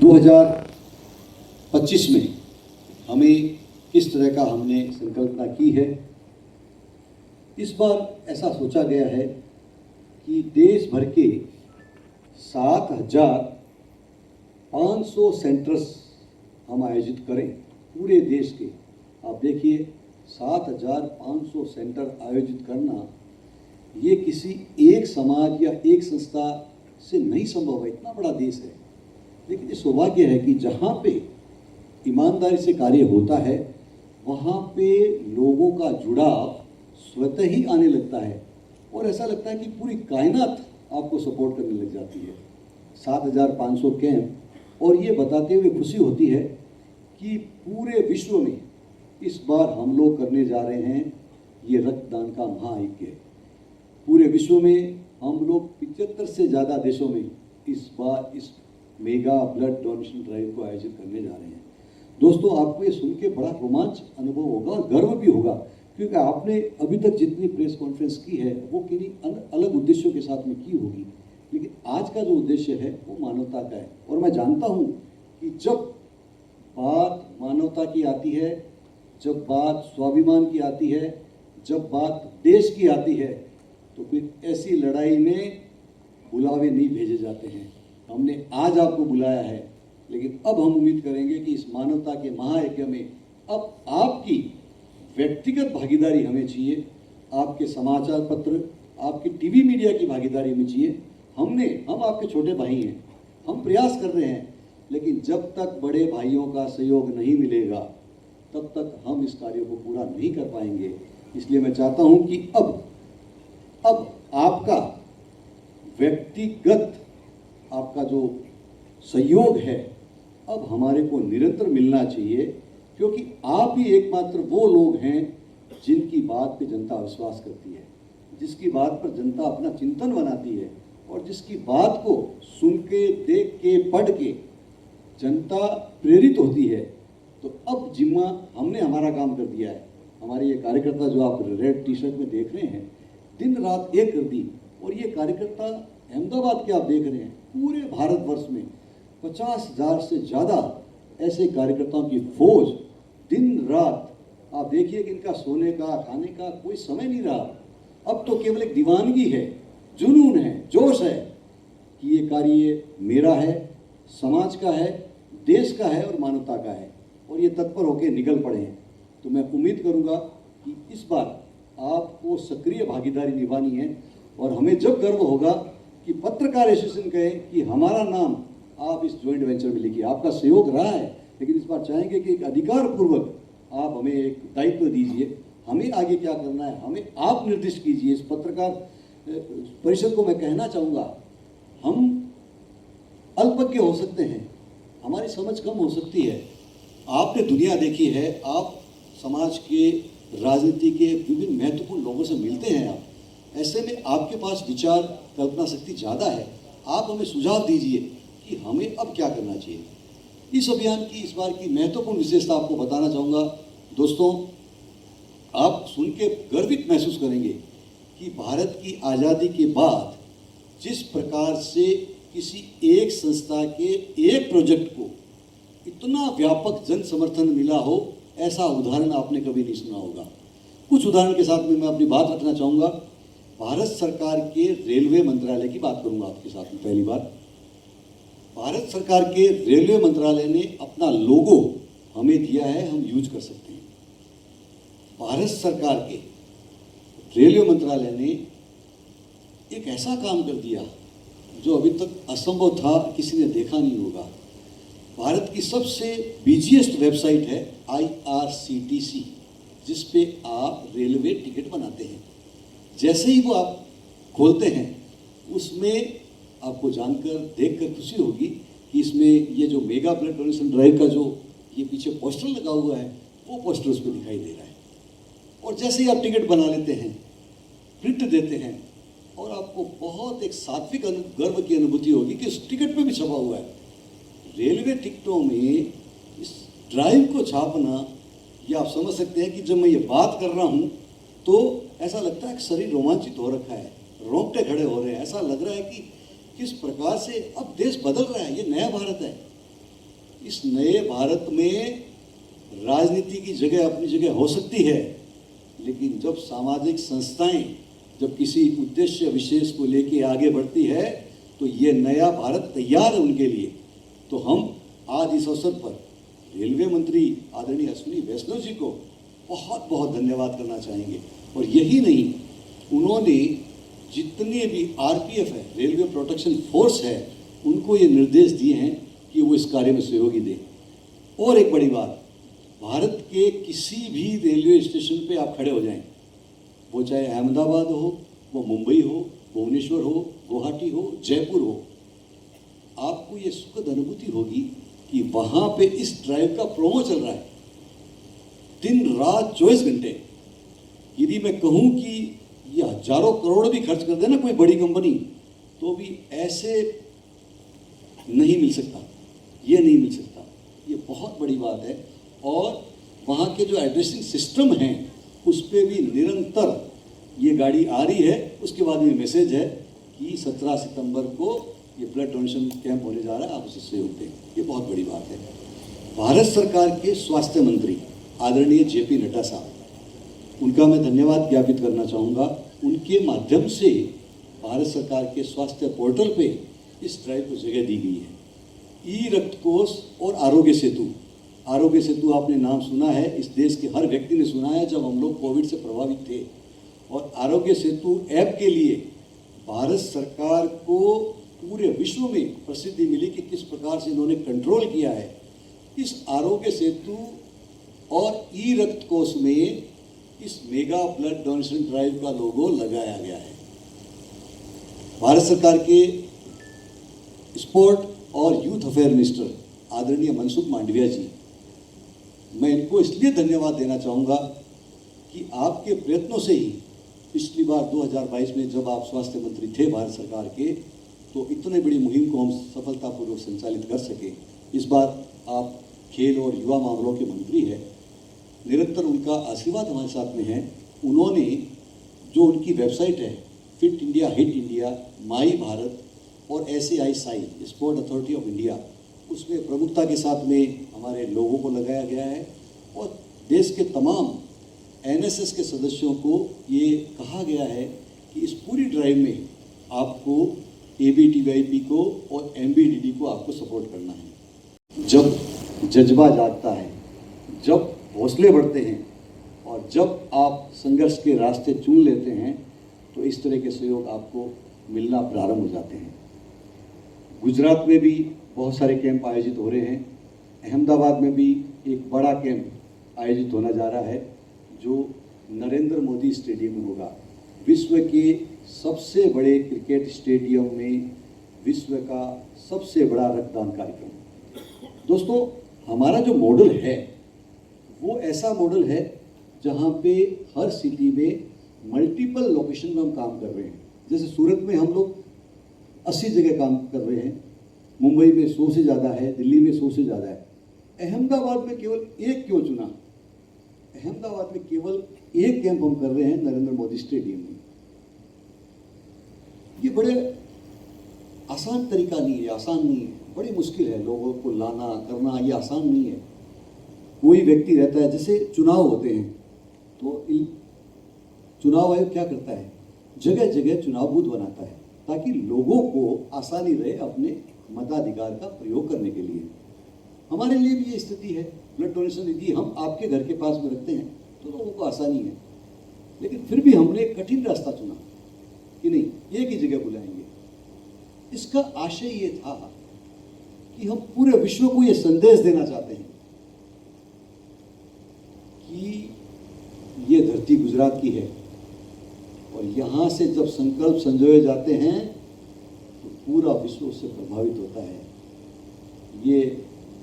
2025 में हमें किस तरह का हमने संकल्पना की है? इस बार ऐसा सोचा गया है कि देश भर के सात हज़ार पाँच सौ सेंटर्स हम आयोजित करें, पूरे देश के। आप देखिए, सात हज़ार पाँच सौ सेंटर आयोजित करना, ये किसी एक समाज या एक संस्था से नहीं संभव है। इतना बड़ा देश है। लेकिन ये सौभाग्य है कि जहाँ पे ईमानदारी से कार्य होता है, वहाँ पे लोगों का जुड़ाव स्वतः ही आने लगता है। और ऐसा लगता है कि पूरी कायनात आपको सपोर्ट करने लग जाती है। सात हज़ार पाँच सौ कैंप, और ये बताते हुए खुशी होती है कि पूरे विश्व में इस बार हम लोग करने जा रहे हैं ये रक्तदान का महायज्ञ। पूरे विश्व में हम लोग पिचहत्तर से ज़्यादा देशों में इस बार, इस मेगा ब्लड डोनेशन ड्राइव को आयोजित करने जा रहे हैं। दोस्तों, आपको ये सुन के बड़ा रोमांच अनुभव होगा और गर्व भी होगा, क्योंकि आपने अभी तक जितनी प्रेस कॉन्फ्रेंस की है, वो किन्हीं अल- अलग उद्देश्यों के साथ में की होगी। लेकिन आज का जो उद्देश्य है, वो मानवता का है। और मैं जानता हूँ कि जब बात मानवता की आती है, जब बात स्वाभिमान की आती है, जब बात देश की आती है तो फिर ऐसी लड़ाई में बुलावे नहीं भेजे जाते हैं। हमने आज आपको बुलाया है, लेकिन अब हम उम्मीद करेंगे कि इस मानवता के महायज्ञ में अब आपकी व्यक्तिगत भागीदारी हमें चाहिए, आपके समाचार पत्र, आपकी टीवी मीडिया की भागीदारी हमें चाहिए। हमने, हम आपके छोटे भाई हैं, हम प्रयास कर रहे हैं, लेकिन जब तक बड़े भाइयों का सहयोग नहीं मिलेगा, तब तक हम इस कार्य को पूरा नहीं कर पाएँगे। इसलिए मैं चाहता हूँ कि अब अब आपका व्यक्तिगत आपका जो सहयोग है, अब हमारे को निरंतर मिलना चाहिए, क्योंकि आप ही एकमात्र वो लोग हैं जिनकी बात पे जनता विश्वास करती है, जिसकी बात पर जनता अपना चिंतन बनाती है और जिसकी बात को सुन के देख के पढ़ के जनता प्रेरित होती है। तो अब जिम्मा हमने हमारा काम कर दिया है। हमारे ये कार्यकर्ता जो आप रेड टी शर्ट में देख रहे हैं, दिन रात एक कर दी और ये कार्यकर्ता अहमदाबाद के आप देख रहे हैं। पूरे भारतवर्ष में पचास हज़ार से ज़्यादा ऐसे कार्यकर्ताओं की फौज दिन रात, आप देखिए कि इनका सोने का, खाने का कोई समय नहीं रहा। अब तो केवल एक दीवानगी है, जुनून है, जोश है कि ये कार्य मेरा है, समाज का है, देश का है और मानवता का है, और ये तत्पर होकर निकल पड़े हैं। तो मैं उम्मीद करूँगा कि इस बार आपको सक्रिय भागीदारी निभानी है और हमें जब गर्व होगा कि पत्रकार एसोसिएशन कहे कि हमारा नाम आप इस ज्वाइंट वेंचर में लिखिए। आपका सहयोग रहा है, लेकिन इस बार चाहेंगे कि एक अधिकार पूर्वक आप हमें एक दायित्व दीजिए। हमें आगे क्या करना है? हमें आप निर्दिष्ट कीजिए। इस पत्रकार परिषद को मैं कहना चाहूँगा, हम अल्पज्ञ हो सकते हैं। हमारी समझ कम हो सकती है। आपने दुनिया देखी है, आप समाज के, राजनीति के विभिन्न महत्वपूर्ण लोगों से मिलते हैं आप। ऐसे में आपके पास विचार, कल्पना शक्ति ज़्यादा है। आप हमें सुझाव दीजिए कि हमें अब क्या करना चाहिए। इस अभियान की इस बार की महत्वपूर्ण विशेषता आपको बताना चाहूँगा। दोस्तों, आप सुन के गर्वित महसूस करेंगे कि भारत की आज़ादी के बाद जिस प्रकार से किसी एक संस्था के एक प्रोजेक्ट को इतना व्यापक जन समर्थन मिला हो, ऐसा उदाहरण आपने कभी नहीं सुना होगा। कुछ उदाहरण के साथ में मैं अपनी बात रखना चाहूँगा। भारत सरकार के रेलवे मंत्रालय की बात करूँगा आपके साथ में पहली बार भारत सरकार के रेलवे मंत्रालय ने अपना लोगो हमें दिया है, हम यूज़ कर सकते हैं। भारत सरकार के रेलवे मंत्रालय ने एक ऐसा काम कर दिया जो अभी तक असंभव था, किसी ने देखा नहीं होगा। भारत की सबसे बिजिएस्ट वेबसाइट है आईआरसीटीसी जिस पे आप रेलवे टिकट बनाते हैं। जैसे ही वो आप खोलते हैं, उसमें आपको जानकर, देखकर खुशी होगी कि इसमें ये जो मेगा ब्लड डोनेशन ड्राइव का जो ये पीछे पोस्टर लगा हुआ है, वो पोस्टर उसको दिखाई दे रहा है। और जैसे ही आप टिकट बना लेते हैं, प्रिंट देते हैं, और आपको बहुत एक सात्विक गर्व की अनुभूति होगी कि उस टिकट पे भी छपा हुआ है। रेलवे टिकटों में इस ड्राइव को छापना, ये आप समझ सकते हैं कि जब मैं ये बात कर रहा हूँ तो ऐसा लगता है कि शरीर रोमांचित हो रखा है, रोंगटे खड़े हो रहे हैं। ऐसा लग रहा है कि किस प्रकार से अब देश बदल रहा है, ये नया भारत है। इस नए भारत में राजनीति की जगह अपनी जगह हो सकती है, लेकिन जब सामाजिक संस्थाएँ, जब किसी उद्देश्य विशेष को लेके आगे बढ़ती है तो ये नया भारत तैयार है उनके लिए। तो हम आज इस अवसर पर रेलवे मंत्री आदरणीय अश्विनी वैष्णव जी को बहुत बहुत धन्यवाद करना चाहेंगे। और यही नहीं, उन्होंने जितने भी आरपीएफ है रेलवे प्रोटेक्शन फोर्स है, उनको ये निर्देश दिए हैं कि वो इस कार्य में सहयोगी दें। और एक बड़ी बात, भारत के किसी भी रेलवे स्टेशन पे आप खड़े हो जाएँ, वो चाहे अहमदाबाद हो, वो मुंबई हो, भुवनेश्वर हो, गुवाहाटी हो, जयपुर हो, आपको ये सुखद अनुभूति होगी कि वहाँ पे इस ड्राइव का प्रोमो चल रहा है। दिन, रात, चौबीस घंटे यदि मैं कहूँ कि ये हज़ारों करोड़ भी खर्च कर दे ना कोई बड़ी कंपनी तो भी ऐसे नहीं मिल सकता। ये नहीं मिल सकता। ये बहुत बड़ी बात है। और वहाँ के जो एड्रेसिंग सिस्टम हैं, उस पर भी निरंतर ये गाड़ी आ रही है। उसके बाद में मैसेज है कि 17 सितंबर को ये ब्लड डोनेशन कैंप होने जा रहा है। आप उसे सहयोग दें। ये बहुत बड़ी बात है। भारत सरकार के स्वास्थ्य मंत्री, आदरणीय जेपी नड्डा साहब उनका मैं धन्यवाद ज्ञापित करना चाहूँगा। उनके माध्यम से भारत सरकार के स्वास्थ्य पोर्टल पे इस ड्राइव को जगह दी गई है। ई रक्त कोष और आरोग्य सेतु। आरोग्य सेतु आपने नाम सुना है, इस देश के हर व्यक्ति ने सुना है जब हम लोग कोविड से प्रभावित थे। और आरोग्य सेतु ऐप के लिए भारत सरकार को पूरे विश्व में प्रसिद्धि मिली कि किस प्रकार से इन्होंने कंट्रोल किया है। इस आरोग्य सेतु और ई रक्त कोष में इस मेगा ब्लड डोनेशन ड्राइव का लोगो लगाया गया है। भारत सरकार के स्पोर्ट और यूथ अफेयर मिनिस्टर आदरणीय मनसुख मांडविया जी, मैं इनको इसलिए धन्यवाद देना चाहूँगा कि आपके प्रयत्नों से ही पिछली बार 2022 में जब आप स्वास्थ्य मंत्री थे भारत सरकार के तो इतने बड़ी मुहिम को हम सफलतापूर्वक संचालित कर सके। इस बार आप खेल और युवा मामलों के मंत्री हैं। निरंतर उनका आशीर्वाद हमारे साथ में है। उन्होंने जो उनकी वेबसाइट है, fit India, hit India, my Bharat और S I SAI, sport authority of India, उसमें प्रमुखता के साथ में हमारे लोगों को लगाया गया है और देश के तमाम एनएसएस के सदस्यों को ये कहा गया है कि इस पूरी ड्राइव में आपको ए बी को और MBDD को आपको सपोर्ट करना है। जब जज्बा जागता है, जब हौसले बढ़ते हैं और जब आप संघर्ष के रास्ते चुन लेते हैं तो इस तरह के सहयोग आपको मिलना प्रारंभ हो जाते हैं। गुजरात में भी बहुत सारे कैंप आयोजित हो रहे हैं। अहमदाबाद में भी एक बड़ा कैंप आयोजित होना जा रहा है, जो नरेंद्र मोदी स्टेडियम में होगा। विश्व के सबसे बड़े क्रिकेट स्टेडियम में विश्व का सबसे बड़ा रक्तदान कार्यक्रम। दोस्तों, हमारा जो मॉडल है वो ऐसा मॉडल है जहाँ पे हर सिटी में मल्टीपल लोकेशन में हम काम कर रहे हैं। जैसे सूरत में हम लोग अस्सी जगह काम कर रहे हैं। मुंबई में सौ से ज़्यादा है, दिल्ली में सौ से ज़्यादा है। अहमदाबाद में केवल एक क्यों चुना? अहमदाबाद में केवल एक कैंप हम कर रहे हैं नरेंद्र मोदी स्टेडियम में। ये बड़े आसान तरीका नहीं है, आसान नहीं है। बड़ी मुश्किल है लोगों को लाना, करना, ये आसान नहीं है। कोई व्यक्ति रहता है, जैसे चुनाव होते हैं तो चुनाव आयोग क्या करता है? जगह जगह चुनाव बूथ बनाता है, ताकि लोगों को आसानी रहे अपने मताधिकार का प्रयोग करने के लिए। हमारे लिए भी ये स्थिति है, ब्लड डोनेशन यदि हम आपके घर के पास में रखते हैं तो लोगों को आसानी है। लेकिन फिर भी हमने एक कठिन रास्ता चुना, कि नहीं, एक ही जगह बुलाएँगे। इसका आशय ये था कि हम पूरे विश्व को ये संदेश देना चाहते हैं कि ये धरती गुजरात की है। और यहाँ से जब संकल्प संजोए जाते हैं तो पूरा विश्व उससे प्रभावित होता है। ये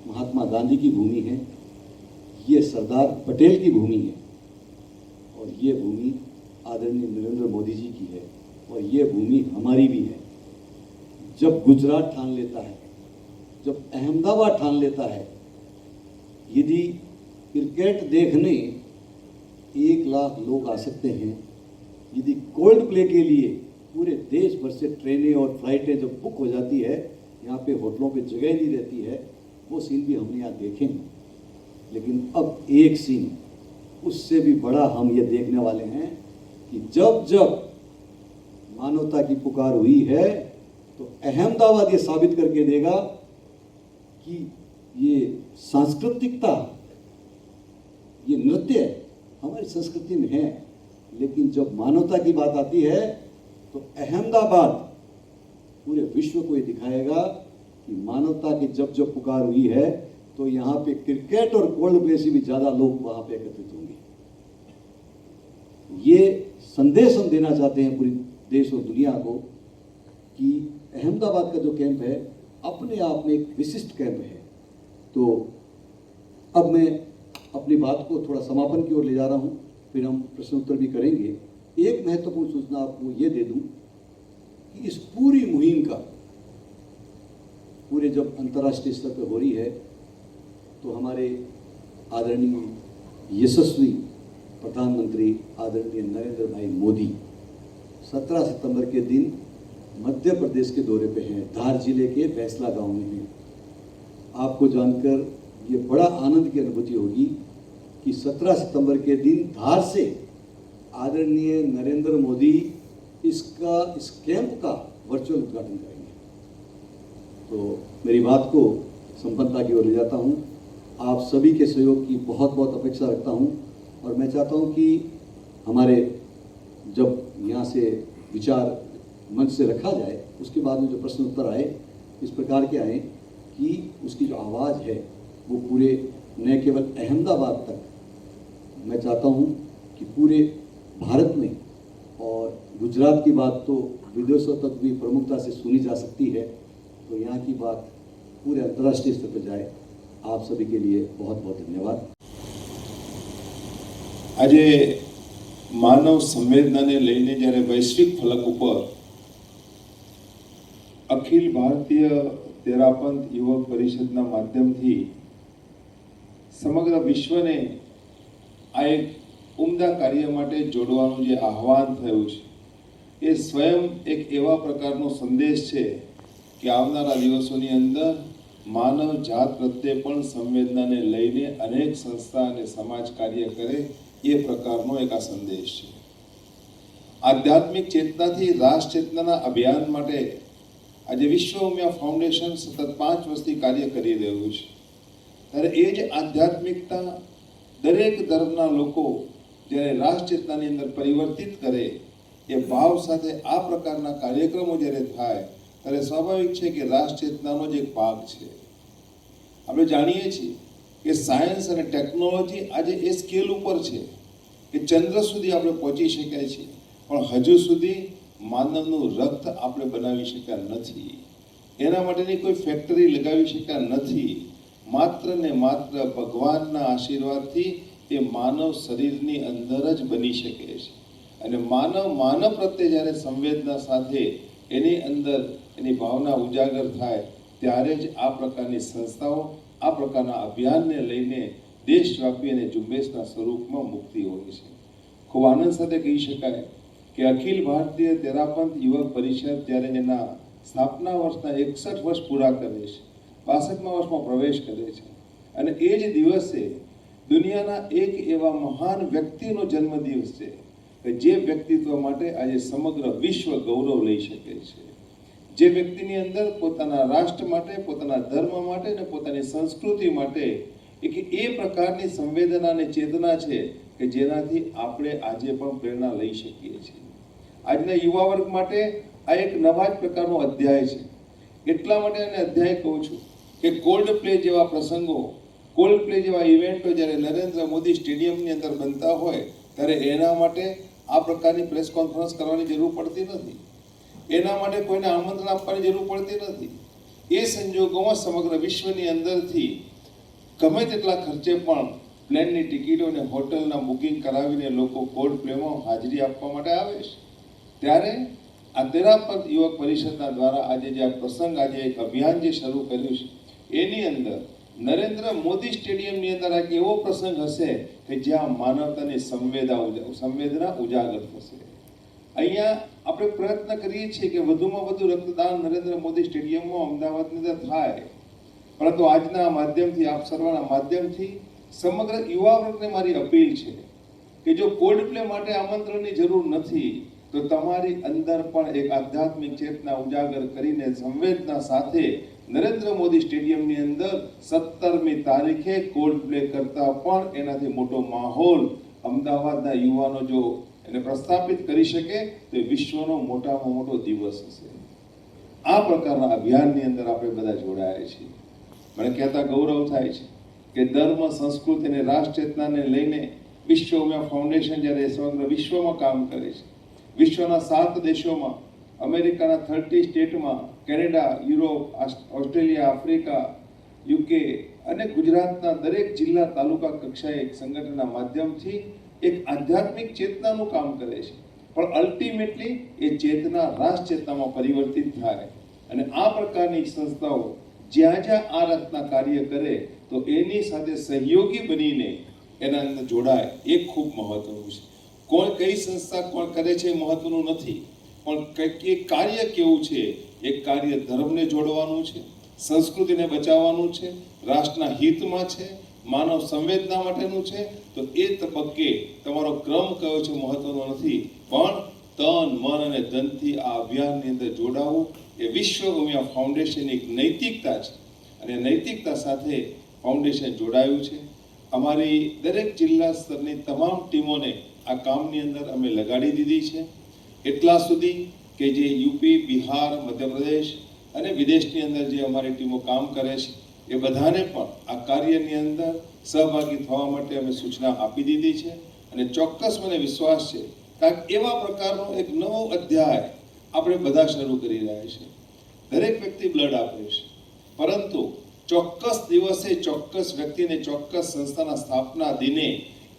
महात्मा गांधी की भूमि है, ये सरदार पटेल की भूमि है, और ये भूमि आदरणीय नरेंद्र मोदी जी की है, और ये भूमि हमारी भी है। जब गुजरात ठान लेता है, जब अहमदाबाद ठान लेता है, यदि क्रिकेट देखने एक लाख लोग आ सकते हैं। यदि कोल्ड प्ले के लिए पूरे देश भर से ट्रेनें और फ्लाइटें जब बुक हो जाती है, यहाँ पे होटलों पे जगह नहीं रहती है, वो सीन भी हमने यहाँ देखे हैं लेकिन अब एक सीन, उससे भी बड़ा हम ये देखने वाले हैं कि जब जब मानवता की पुकार हुई है तो अहमदाबाद ये साबित करके देगा कि ये सांस्कृतिकता नृत्य हमारी संस्कृति में है, लेकिन जब मानवता की बात आती है तो अहमदाबाद पूरे विश्व को ये दिखाएगा कि मानवता की जब जब पुकार हुई है तो यहाँ पे क्रिकेट और कोल्ड प्ले से भी ज़्यादा लोग वहाँ पे एकत्रित होंगे। ये संदेश हम देना चाहते हैं पूरी देश और दुनिया को कि अहमदाबाद का जो कैंप है, अपने आप में एक विशिष्ट कैंप है। तो अब मैं अपनी बात को थोड़ा समापन की ओर ले जा रहा हूँ, फिर हम प्रश्न उत्तर भी करेंगे। एक महत्वपूर्ण सूचना आपको ये दे दूँ कि इस पूरी मुहिम का, पूरे जब अंतर्राष्ट्रीय स्तर पर हो रही है तो हमारे आदरणीय, यशस्वी प्रधानमंत्री आदरणीय नरेंद्र भाई मोदी 17 सितंबर के दिन मध्य प्रदेश के दौरे पे हैं, धार ज़िले के फैसला गाँव में हैं। आपको जानकर ये बड़ा आनंद की अनुभूति होगी कि 17 सितंबर के दिन धार से आदरणीय नरेंद्र मोदी इसका, इस कैंप का वर्चुअल उद्घाटन करेंगे। तो मेरी बात को संपन्नता की ओर ले जाता हूँ। आप सभी के सहयोग की बहुत बहुत अपेक्षा रखता हूँ और मैं चाहता हूँ कि हमारे जब यहाँ से विचार मंच से रखा जाए, उसके बाद में जो प्रश्न उत्तर आए, इस प्रकार के आए कि उसकी जो आवाज़ है वो पूरे न केवल अहमदाबाद तक मैं चाहता हूँ कि पूरे भारत में और गुजरात की बात तो विदेशों तक भी प्रमुखता से सुनी जा सकती है तो यहाँ की बात पूरे अंतर्राष्ट्रीय स्तर पर जाए आप सभी के लिए बहुत बहुत धन्यवाद આજે માનવ સંવેદનાને લઈને જ્યારે વૈશ્વિક ફલક ઉપર અખિલ ભારતીય તેરાપંથ યુવક પરિષદના માધ્યમથી સમગ્ર વિશ્વને આ એક ઉમદા કાર્ય માટે જોડવાનું જે આહવાન થયું છે, એ સ્વયં એક એવા પ્રકારનો સંદેશ છે કે આવનારા દિવસોની અંદર માનવ જાત પ્રત્યે પણ સંવેદનાને લઈને અનેક સંસ્થા અને સમાજ કાર્ય કરે એ પ્રકારનો એક આ સંદેશ છે. આધ્યાત્મિક ચેતનાથી રાષ્ટ્ર ચેતનાના અભિયાન માટે આજે વિશ્વ ઉમિયા ફાઉન્ડેશન સતત પાંચ વર્ષથી કાર્ય કરી રહ્યું છે. ત્યારે એ જ આધ્યાત્મિકતા દરેક ધર્મના લોકો જ્યારે રાષ્ટ્રચેતનાની અંદર પરિવર્તિત કરે, એ ભાવ સાથે આ પ્રકારના કાર્યક્રમો જ્યારે થાય, ત્યારે સ્વાભાવિક છે કે રાષ્ટ્રચેતનાનો જ એક ભાગ છે. આપણે જાણીએ છીએ કે સાયન્સ અને ટેકનોલોજી આજે એ સ્કેલ ઉપર છે કે ચંદ્ર સુધી આપણે પહોંચી શક્યા છીએ પણ હજુ સુધી માનવનું રક્ત આપણે બનાવી શક્યા નથી. એના માટેની કોઈ ફેક્ટરી લગાવી શક્યા નથી. માત્ર ને માત્ર ભગવાનના આશીર્વાદથી એ માનવ શરીરની અંદર જ બની શકે છે. અને માનવ માનવ પ્રત્યે જ્યારે સંવેદના સાથે એની અંદર એની ભાવના ઉજાગર થાય, ત્યારે જ આ પ્રકારની સંસ્થાઓ, આ પ્રકારના અભિયાનને લઈને દેશવ્યાપી અને ઝુંબેશના સ્વરૂપમાં મુક્તિ હોય છે. ખૂબ આનંદ સાથે કહી શકાય કે અખિલ ભારતીય તેરાપંથ યુવક પરિષદ જ્યારે એના સ્થાપના વર્ષના એકસઠ વર્ષ પૂરા કરે છે. બાસઠમા વર્ષમાં પ્રવેશ કરે છે. અને એ જ દિવસે દુનિયાના એક એવા મહાન વ્યક્તિનો જન્મદિવસ છે કે જે વ્યક્તિત્વ માટે આજે સમગ્ર વિશ્વ ગૌરવ લઈ શકે છે. જે વ્યક્તિની અંદર પોતાના રાષ્ટ્ર માટે, પોતાના ધર્મ માટે અને પોતાની સંસ્કૃતિ માટે એક એ પ્રકારની સંવેદના અને ચેતના છે કે જેનાથી આપણે આજે પણ પ્રેરણા લઈ શકીએ છીએ. આજના યુવા વર્ગ માટે આ એક નવા જ પ્રકારનો અધ્યાય છે. એટલા માટે અને અધ્યાય કહું છું. કે કોલ્ડ પ્લે જેવા પ્રસંગો, કોલ્ડ પ્લે જેવા ઇવેન્ટો જ્યારે નરેન્દ્ર મોદી સ્ટેડિયમની અંદર બનતા હોય, ત્યારે એના માટે આ પ્રકારની પ્રેસ કોન્ફરન્સ કરવાની જરૂર પડતી નથી. એના માટે કોઈને આમંત્રણ આપવાની જરૂર પડતી નથી. એ સંજોગોમાં સમગ્ર વિશ્વની અંદરથી ગમે તેટલા ખર્ચે પણ પ્લેનની ટિકિટો અને હોટલના બુકિંગ કરાવીને લોકો કોલ્ડ પ્લેમાં હાજરી આપવા માટે આવે છે. ત્યારે આ તેરાપદ યુવક પરિષદના દ્વારા આજે જે આ પ્રસંગ, આજે એક અભિયાન જે શરૂ કર્યું છે એની અંદર નરેન્દ્ર મોદી સ્ટેડિયમની અંદર એક એવો પ્રસંગ હશે કે જ્યાં માનવતાની સંવેદા ઉજા- સંવેદના ઉજાગર થશે. અહીંયા આપણે પ્રયત્ન કરીએ છીએ કે વધુમાં વધુ રક્તદાન નરેન્દ્ર મોદી સ્ટેડિયમમાં અમદાવાદની અંદર થાય. પરંતુ આજના માધ્યમથી, આપ સર્વના માધ્યમથી સમગ્ર યુવા વર્ગને મારી અપીલ છે કે જો કોલ્ડ પ્લે માટે આમંત્રણની જરૂર નથી, તો તમારી અંદર પણ એક આધ્યાત્મિક ચેતના ઉજાગર કરીને સંવેદના સાથે નરેન્દ્ર મોદી સ્ટેડિયમની અંદર સત્તરમી તારીખે કોલ્ડ પ્લે કરતા પણ એનાથી મોટો માહોલ અમદાવાદના યુવાનો જો એને પ્રસ્થાપિત કરી શકે, તો વિશ્વનો મોટામાં મોટો દિવસ હશે. આ પ્રકારના અભિયાનની અંદર આપણે બધા જોડાયા છીએ. મને કહેતા ગૌરવ થાય છે કે ધર્મ, સંસ્કૃતિ અને રાષ્ટ્રચેતનાને લઈને વિશ્વ ઉમિયા ફાઉન્ડેશન જ્યારે સમગ્ર વિશ્વમાં કામ કરે છે. વિશ્વના સાત દેશોમાં, અમેરિકાના થર્ટી સ્ટેટમાં Canada, Europe Australia, Africa, UK અને ગુજરાતના દરેક જિલ્લા તાલુકા કક્ષાએ એક સંગઠનના માધ્યમથી એક આધ્યાત્મિક ચેતનાનું કામ કરે છે. પણ અલ્ટિમેટલી એ ચેતના રાષ્ટ્ર ચેતનામાં પરિવર્તિત થાય અને આ પ્રકારની સંસ્થાઓ જ્યાં જ્યાં આ રાતના કાર્ય કરે તો એની સાથે સહયોગી બનીને એના અંદર જોડાય એ ખૂબ મહત્વનું છે. કોણ કઈ સંસ્થા કોણ કરે છે મહત્વનું નથી. પણ એ કાર્ય કેવું છે એ કાર્ય ધર્મને જોડવાનું છે, સંસ્કૃતિને બચાવવાનું છે, રાષ્ટ્રના હિતમાં છે, માનવ સંવેદના માટેનું છે, તો એ તબક્કે તમારો ક્રમ કયો છે મહત્વનો નથી. પણ તન, મન અને ધનથી આ અભિયાનની અંદર જોડાવું, એ વિશ્વ ઉમિયા ફાઉન્ડેશનની એક નૈતિકતા છે. અને નૈતિકતા સાથે ફાઉન્ડેશન જોડાયું છે. અમારી દરેક જિલ્લા સ્તરની તમામ ટીમોને આ કામની અંદર અમે લગાડી દીધી છે. એટલા સુધી કે જે યુપી બિહાર, મધ્યપ્રદેશ અને વિદેશની અંદર જે અમારી ટીમો કામ કરે છે, એ બધાને પણ આ કાર્યની અંદર સહભાગી થવા માટે અમે સૂચના આપી દીધી છે અને ચોક્કસ મને વિશ્વાસ છે કારણ કે એવા પ્રકારનો એક નવો અધ્યાય આપણે બધા શરૂ કરી રહ્યા છીએ દરેક વ્યક્તિ બ્લડ આપે છે. પરંતુ ચોક્કસ દિવસે ચોક્કસ વ્યક્તિને ચોક્કસ સંસ્થાના સ્થાપના દિને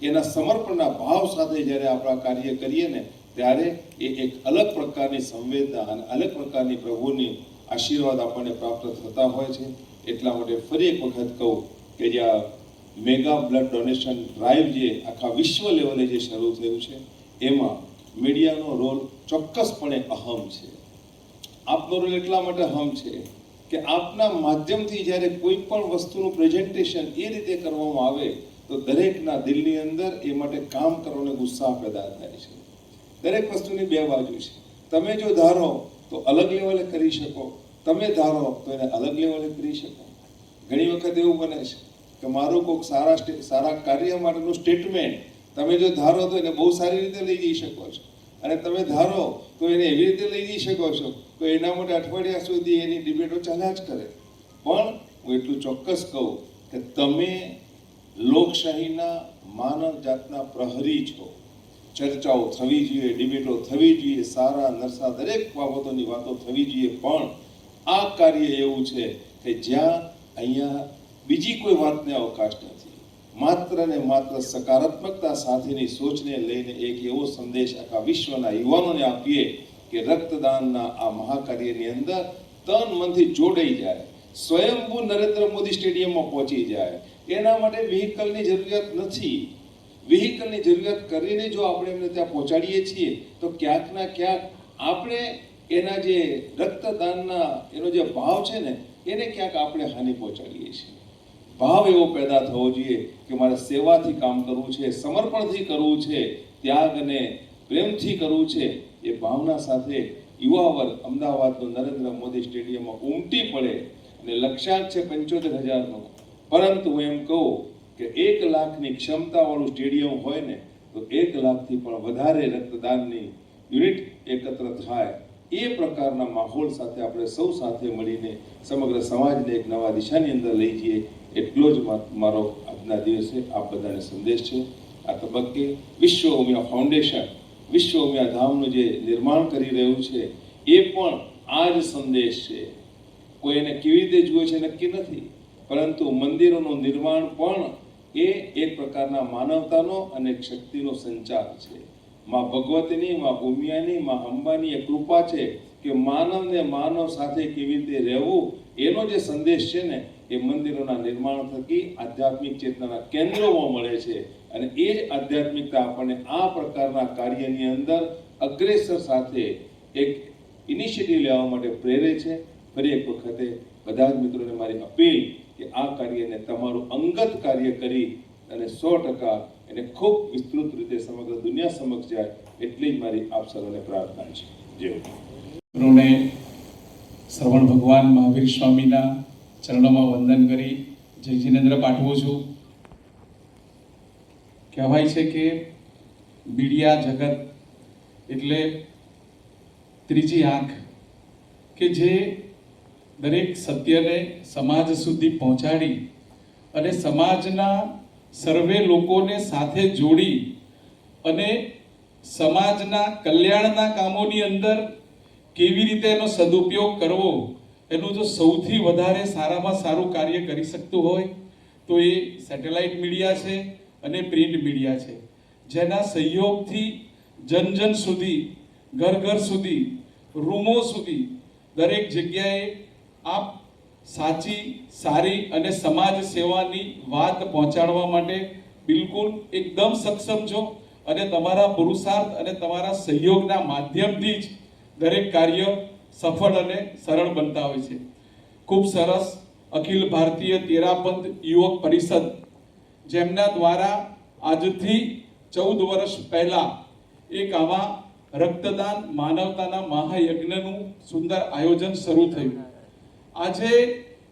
એના સમર્પણના ભાવ સાથે જ્યારે આપણા કાર્ય કરીએ ને ત્યારે એ એક અલગ પ્રકારની સંવેદના અને અલગ પ્રકારની પ્રભુની આશીર્વાદ આપણને પ્રાપ્ત થતા હોય છે. એટલા માટે ફરી એક વખત કહું કે જે આ મેગા બ્લડ ડોનેશન ડ્રાઈવ જે આખા વિશ્વ લેવલે જે શરૂ થયું છે, એમાં મીડિયાનો રોલ ચોક્કસપણે અહમ છે. આપનો રોલ એટલા માટે હમ છે કે આપના માધ્યમથી જ્યારે કોઈ પણ વસ્તુનું પ્રેઝન્ટેશન એ રીતે કરવામાં આવે, તો દરેકના દિલની અંદર એ માટે કામ કરવાનો ગુસ્સા પેદા થાય છે. દરેક વસ્તુની બે બાજુ છે. તમે જો ધારો તો અલગ લેવલે કરી શકો. તમે ધારો તો એને અલગ લેવલે કરી શકો. ઘણી વખત એવું બને છે કે મારું કોઈક સારા સારા કાર્ય માટેનું સ્ટેટમેન્ટ તમે જો ધારો તો એને બહુ સારી રીતે લઈ જઈ શકો છો. અને તમે ધારો તો એને એવી રીતે લઈ જઈ શકો છો તો એના માટે અઠવાડિયા સુધી એની ડિબેટો ચાલ્યા જ કરે. પણ હું એટલું ચોક્કસ કહું કે તમે લોકશાહીના માનવ જાતના પ્રહરી છો. ચર્ચાઓ થવી જોઈએ, ડિબેટો થવી જોઈએ, સારા નરસા દરેક બાબતોની વાતો થવી જોઈએ, પણ આ કાર્ય એવું છે કે જ્યાં અહીંયા બીજી કોઈ વાતને અવકાશ નથી. માત્ર ને માત્ર સકારાત્મકતા સાથેની સોચને લઈને એક એવો સંદેશ આખા વિશ્વના યુવાનોને આપીએ કે રક્તદાનના આ મહાકાર્યની અંદર તન મનથી જોડાઈ જાય, સ્વયંભૂ નરેન્દ્ર મોદી સ્ટેડિયમમાં પહોંચી જાય. એના માટે વ્હીકલની જરૂરિયાત નથી. વ્હીકલની જરૂરિયાત કરીને જો આપણે એમને ત્યાં પહોંચાડીએ છીએ, તો ક્યાંક ના ક્યાંક આપણે એના જે રક્તદાનના એનો જે ભાવ છે ને, એને ક્યાંક આપણે હાનિ પહોંચાડીએ છીએ. ભાવ એવો પેદા થવો જોઈએ કે મારે સેવાથી કામ કરવું છે, સમર્પણથી કરવું છે, ત્યાગ અને પ્રેમથી કરવું છે, એ ભાવના સાથે યુવા વર્ગ અમદાવાદનો નરેન્દ્ર મોદી સ્ટેડિયમમાં ઉમટી પડે અને લક્ષ્યાંક છે પંચોતેર હજારનો. પરંતુ હું એમ કહું કે એક લાખની ક્ષમતાવાળું સ્ટેડિયમ હોય ને, તો એક લાખથી પણ વધારે રક્તદાનની યુનિટ એકત્ર થાય. એ પ્રકારના માહોલ સાથે આપણે સૌ સાથે મળીને સમગ્ર સમાજને એક નવા દિશાની અંદર લઈ જઈએ એટલો જ મારો આજના દિવસે આપ બધાને સંદેશ છે. આ તબક્કે વિશ્વ ઉમિયા ફાઉન્ડેશન, વિશ્વ ઉમિયા ધામનું જે નિર્માણ કરી રહ્યું છે, એ પણ આ જ સંદેશ છે. કોઈ એને કેવી રીતે જુએ છે નક્કી નથી. પરંતુ મંદિરોનું નિર્માણ પણ એ એક પ્રકારના માનવતાનો અને શક્તિનો સંચાર છે. માં ભગવતની, માં ભૂમિયાની, માં અંબાની એ કૃપા છે કે માનવને માનવ સાથે કેવી રીતે રહેવું, એનો જે સંદેશ છે ને, એ મંદિરોના નિર્માણ થકી આધ્યાત્મિક ચેતનાના કેન્દ્રોમાં મળે છે. અને એ જ આધ્યાત્મિકતા આપણને આ પ્રકારના કાર્યની અંદર અગ્રેસર સાથે એક ઇનિશિયેટિવ લેવા માટે પ્રેરે છે. ફરી એક વખતે બધા જ મિત્રોને મારી અપીલ કે આ કાર્યને તમારું અંગત કાર્ય કરી અને સો ટકા એને ખૂબ વિસ્તૃત રીતે સમગ્ર દુનિયા સમક્ષ જાય એટલી મારી આપ સર્વને પ્રાર્થના છે. જય શ્રવણ ભગવાન મહાવીર સ્વામીના ચરણોમાં વંદન કરી જય જિનેન્દ્ર પાઠવું છું. કહેવાય છે કે મીડિયા જગત એટલે ત્રીજી આંખ કે જે દરેક સત્યને સમાજ સુધી પહોંચાડી અને સમાજના સર્વે લોકોને સાથે જોડી અને સમાજના કલ્યાણના કામોની અંદર કેવી રીતે એનો સદુપયોગ કરવો, એનું જો સૌથી વધારે સારામાં સારું કાર્ય કરી શકતું હોય, તો એ સેટેલાઇટ મીડિયા છે અને પ્રિન્ટ મીડિયા છે. જેના સહયોગથી જન જન સુધી, ઘર ઘર સુધી, રૂમો સુધી દરેક જગ્યાએ આપ સાચી, સારી અને સમાજ સેવાની વાત પહોંચાડવા માટે બિલકુલ એકદમ સક્ષમ છો અને તમારા પુરુષાર્થ અને તમારા સહયોગના માધ્યમથી જ દરેક કાર્ય સફળ અને સરળ બનતા હોય છે. ખૂબ સરસ અખિલ ભારતીય તેરાપંથ યુવક પરિષદ, જેમના દ્વારા આજથી ચૌદ વર્ષ પહેલાં એક આવા રક્તદાન માનવતાના મહાયજ્ઞનું સુંદર આયોજન શરૂ થયું. આજે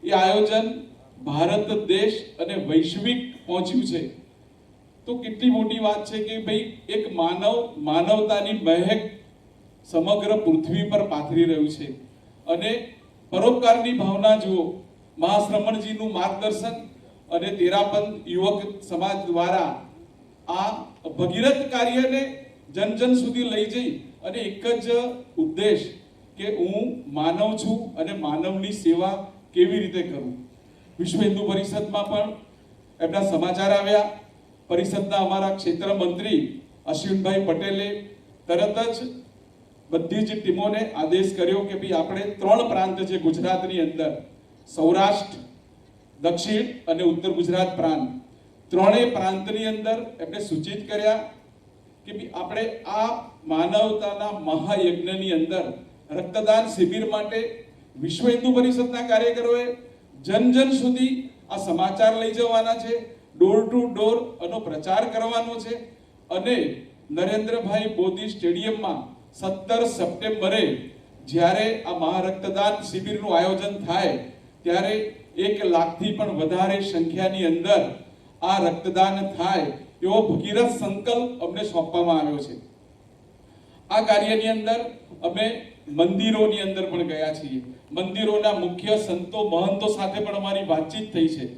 એ આયોજન ભારત દેશ અને વૈશ્વિક પહોંચ્યું છે. તો કેટલી મોટી વાત છે કે ભાઈ, એક માનવ, માનવતાની મહેક સમગ્ર પૃથ્વી પર પાથરી રહ્યું છે. અને પરોપકારની ભાવના જુઓ, મહાશ્રમણજીનું માર્ગદર્શન અને તેરાપંથ યુવક સમાજ દ્વારા આ ભગીરથ કાર્યને જન જન સુધી લઈ જઈ અને એક જ ઉદ્દેશ કે હું માનવ છું અને માનવની સેવા કેવી રીતે કરું? વિશ્વ હિન્દુ પરિષદમાં પણ એમના સમાચાર આવ્યા. પરિષદના અમારા ક્ષેત્ર મંત્રી અશ્વિનભાઈ પટેલે તરત જ બધી જ ટીમોને આદેશ કર્યો કે ભાઈ આપણે ત્રણ પ્રાંત છે ગુજરાતની અંદર. સૌરાષ્ટ્ર, દક્ષિણ અને ઉત્તર ગુજરાત પ્રાંત. ત્રણેય પ્રાંતની અંદર એમને સૂચિત કર્યા કે ભાઈ આપણે આ માનવતાના મહાયજ્ઞની અંદર રક્તદાન શિબિર માટે વિશ્વ હિન્દુ પરિષદના કાર્યકરોએ જન જન સુધી આ સમાચાર લઈ જવાના છે. ડોર ટુ ડોર આનો પ્રચાર કરવાનો છે અને નરેન્દ્રભાઈ મોદી સ્ટેડિયમમાં સત્તર સપ્ટેમ્બરે જ્યારે આ મહારક્તદાન શિબિરનું આયોજન થાય ત્યારે એક લાખથી પણ વધારે સંખ્યાની અંદર આ રક્તદાન થાય એવો ભગીરથ સંકલ્પ અમને સોંપવામાં આવ્યો છે. આ કાર્યની અંદર અમે મંદિરોની અંદર પણ ગયા છીએ. મંદિરોના મુખ્ય સંતો મહંતો સાથે પણ અમારી વાતચીત થઈ છે.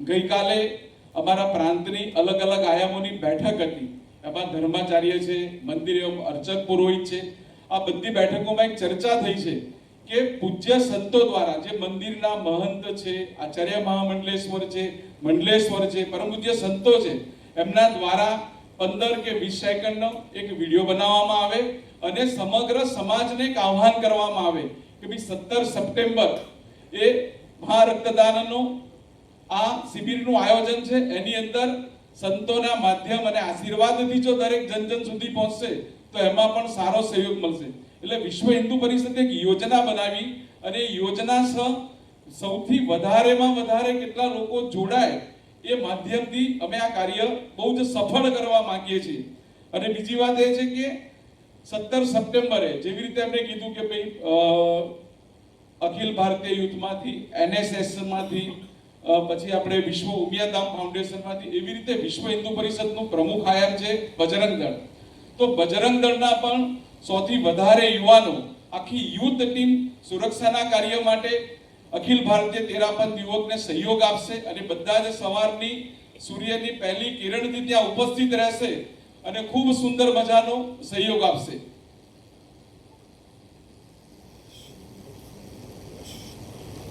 ગઈકાલે અમારા પ્રાંતની અલગ અલગ આયામોની બેઠક હતી. એમાં ધર્માચાર્ય છે, મંદિરે અર્ચક પુરોહિત છે. આ બધી બેઠકોમાં એક ચર્ચા થઈ છે કે પૂજ્ય સંતો દ્વારા જે મંદિરના મહંત છે, આચાર્ય મહામંડલેશ્વર છે, મંડલેશ્વર છે, પરમ પૂજ્ય સંતો છે, એમના દ્વારા પંદર કે વીસ સેકન્ડનો એક વીડિયો બનાવવામાં આવે. અને સમગ્ર સમાજને એક આહ્વાન કરવામાં આવે કે ભાઈ સત્તર સપ્ટેમ્બર એ મહારક્તદાનનો આ શિબિરનું આયોજન છે. એની અંદર સંતોના માધ્યમ અને આશીર્વાદથી જો દરેક જન જન સુધી પહોંચશે, તો એમાં પણ સારો સહયોગ મળશે. એટલે વિશ્વ હિન્દુ પરિષદે એક યોજના બનાવી અને યોજના સહ સૌથી વધારેમાં વધારે કેટલા લોકો જોડાય એ માધ્યમથી અમે આ કાર્ય બહુ જ સફળ કરવા માંગીએ છીએ. અને બીજી વાત એ છે કે સત્તર સપ્ટેમ્બરે જેવી રીતે એમણે કીધું કે ભાઈ અખિલ ભારતીય યુથમાંથી એનએસએસમાંથી પછી આપણે વિશ્વ ઉમિયાધામ ફાઉન્ડેશનમાંથી, એવી રીતે વિશ્વ હિન્દુ પરિષદનું પ્રમુખ આયામ છે બજરંગ દળ. તો બજરંગ દળના પણ સૌથી વધારે યુવાનો આખી યુથ ટીમ સુરક્ષાના કાર્ય માટે અખિલ ભારતીય તેરાપંથ યુવકને સહયોગ આપશે અને બધા જ સવારની સૂર્યની પહેલી કિરણથી ત્યાં ઉપસ્થિત રહેશે. અને ખૂબ સુંદર મજાનો સહયોગ આપશે.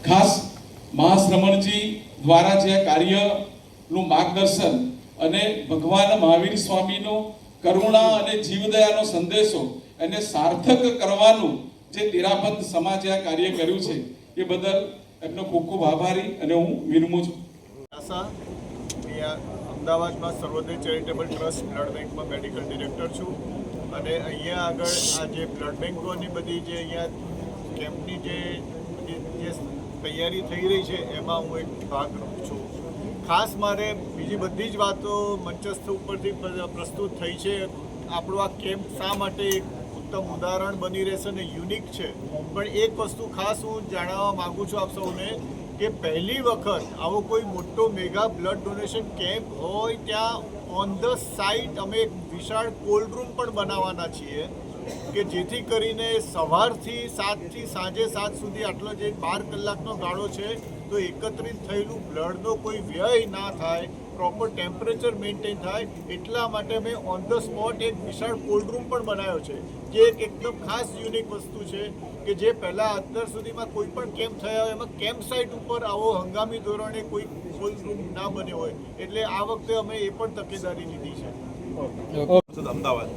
ખાસ મહાશ્રમણજી દ્વારા જે કાર્યનું માર્ગદર્શન અને ભગવાન મહાવીર સ્વામીનો કરુણા અને જીવદયાનો સંદેશો એને સાર્થક કરવાનું જે તેરાપંથ સમાજે આ કાર્ય કર્યું છે, એ બદલ એમનો ખૂબ ખૂબ આભારી અને હું વિરમું છું. આશા અમદાવાદમાં સર્વોદય ચેરિટેબલ ટ્રસ્ટ બ્લડ બેંકમાં મેડિકલ ડિરેક્ટર છું. અને અહીંયા આગળ આ જે બ્લડ બેંકોની બધી જે અહીંયા કેમ્પની જે જે તૈયારી થઈ રહી છે, એમાં હું એક ભાગ છું. ખાસ મારે બીજી બધી જ વાતો મંચસ્થ ઉપરથી પ્રસ્તુત થઈ છે. આપણો આ કેમ્પ શા માટે એક ઉત્તમ ઉદાહરણ બની રહેશે અને યુનિક છે? પણ એક વસ્તુ ખાસ હું જાણવા માગું છું આપ સૌને કે પહેલી વખત આવો કોઈ મોટો મેગા બ્લડ ડોનેશન કેમ્પ હોય ત્યાં ઓન ધ સાઇટ અમે એક વિશાળ કોલ્ડ રૂમ પણ બનાવવાના છીએ કે જેથી કરીને સવારથી સાતથી સાંજે સાત સુધી આટલો જે બાર કલાકનો ગાળો છે, તો એકત્રિત થયેલું બ્લડનો કોઈ વ્યય ના થાય પ્રોપર ટેમ્પરેચર મેન્ટેન થાય, એટલા માટે મેં ઓન ધ સ્પોટ એક વિશાળ કોલ્ડ રૂમ પણ બનાવ્યો છે, જે એક એકદમ ખાસ યુનિક વસ્તુ છે કે જે પહેલાં અત્યાર સુધીમાં કોઈ પણ કેમ્પ થયા હોય, એમાં કેમ્પ સાઇટ ઉપર આવો હંગામી ધોરણે કોઈ કોલ્ડ રૂમ ના બન્યો હોય, એટલે આ વખતે અમે એ પણ તકેદારી લીધી છે. અમદાવાદ.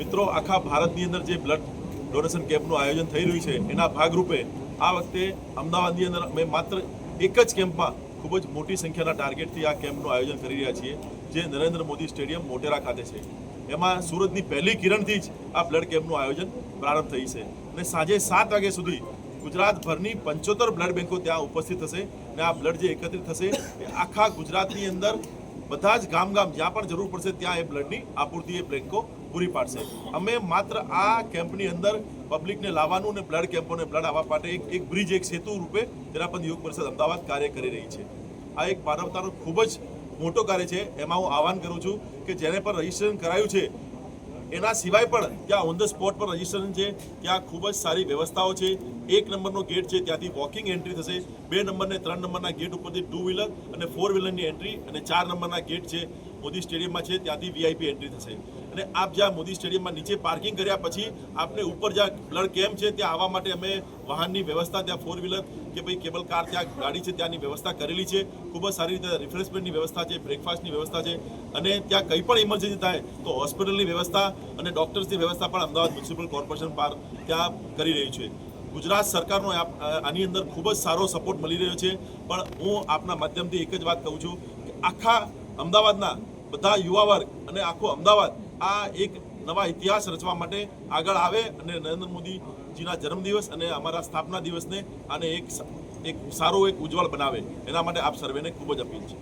મિત્રો, આખા ભારતની અંદર જે બ્લડ ડોનેશન કેમ્પનું આયોજન થઈ રહ્યું છે, એના ભાગરૂપે આ વખતે અમદાવાદની અંદર અમે માત્ર એક જ કેમ્પમાં ખૂબ જ મોટી સંખ્યાના ટાર્ગેટથી આ કેમ્પનું આયોજન કરી રહ્યા છીએ, જે નરેન્દ્ર મોદી સ્ટેડિયમ મોટેરા ખાતે છે. એમાં સુરતની પહેલી કિરણથી જ આ બ્લડ કેમ્પનું આયોજન પ્રારંભ થઈ છે. અને સાંજે સાત વાગ્યા સુધી ગુજરાતભરની પંચોતેર બ્લડ બેન્કો ત્યાં ઉપસ્થિત થશે અને આ બ્લડ જે એકત્રિત થશે એ આખા ગુજરાતની અંદર બધા જ ગામ ગામ જ્યાં પણ જરૂર પડશે ત્યાં એ બ્લડની આપૂર્તિ એ બેંકો પૂરી પાડશે. અમે માત્ર આ કેમ્પની અંદર પબ્લિકને લાવવાનું અને બ્લડ કેમ્પોને બ્લડ આવવા માટે એક એક બ્રિજ, એક સેતુ રૂપે તેના પર યોગ પરિષદ અમદાવાદ કાર્ય કરી રહી છે. આ એક માનવતાનો ખૂબ જ મોટો કાર્ય છે. એમાં હું આહવાન કરું છું કે જેને પણ રજીસ્ટ્રેશન કરાયું છે, એના સિવાય પણ ત્યાં ઓન ધ સ્પોટ પર રજીસ્ટ્રેશન છે. ત્યાં ખૂબ જ સારી વ્યવસ્થાઓ છે. એક નંબરનો ગેટ છે, ત્યાંથી વોકિંગ એન્ટ્રી થશે. બે નંબરને ત્રણ નંબરના ગેટ ઉપરથી ટુ વ્હીલર અને ફોર વ્હીલરની એન્ટ્રી અને ચાર નંબરના ગેટ છે. મોદી સ્ટેડિયમમાં છે, ત્યાંથી વીઆઈપી એન્ટ્રી થશે. અને આપ જ્યાં મોદી સ્ટેડિયમમાં નીચે પાર્કિંગ કર્યા પછી આપને ઉપર જ્યાં બ્લડ કેમ્પ છે ત્યાં આવવા માટે અમે વાહનની વ્યવસ્થા ત્યાં ફોર વ્હીલર કે ભાઈ કેબલ કાર ત્યાં ગાડી છે ત્યાંની વ્યવસ્થા કરેલી છે. ખૂબ જ સારી રીતે રિફ્રેશમેન્ટની વ્યવસ્થા છે બ્રેકફાસ્ટની વ્યવસ્થા છે અને ત્યાં કંઈ પણ ઇમરજન્સી થાય તો હોસ્પિટલની વ્યવસ્થા અને ડૉક્ટર્સની વ્યવસ્થા પણ અમદાવાદ મ્યુનિસિપલ કોર્પોરેશન પાર ત્યાં કરી રહ્યું છે. ગુજરાત સરકારનો આની અંદર ખૂબ જ સારો સપોર્ટ મળી રહ્યો છે. પણ હું આપના માધ્યમથી એક જ વાત કહું છું કે આખા અમદાવાદના બધા યુવા વર્ગ અને આખું અમદાવાદ આ એક નવા ઇતિહાસ રચવા માટે આગળ આવે અને નરેન્દ્ર મોદીજીના જન્મદિવસ અને અમારા સ્થાપના દિવસને અને એક એક સારો, એક ઉજ્જવળ બનાવે. એના માટે આપ સર્વેને ખૂબ જ અપીલ છે.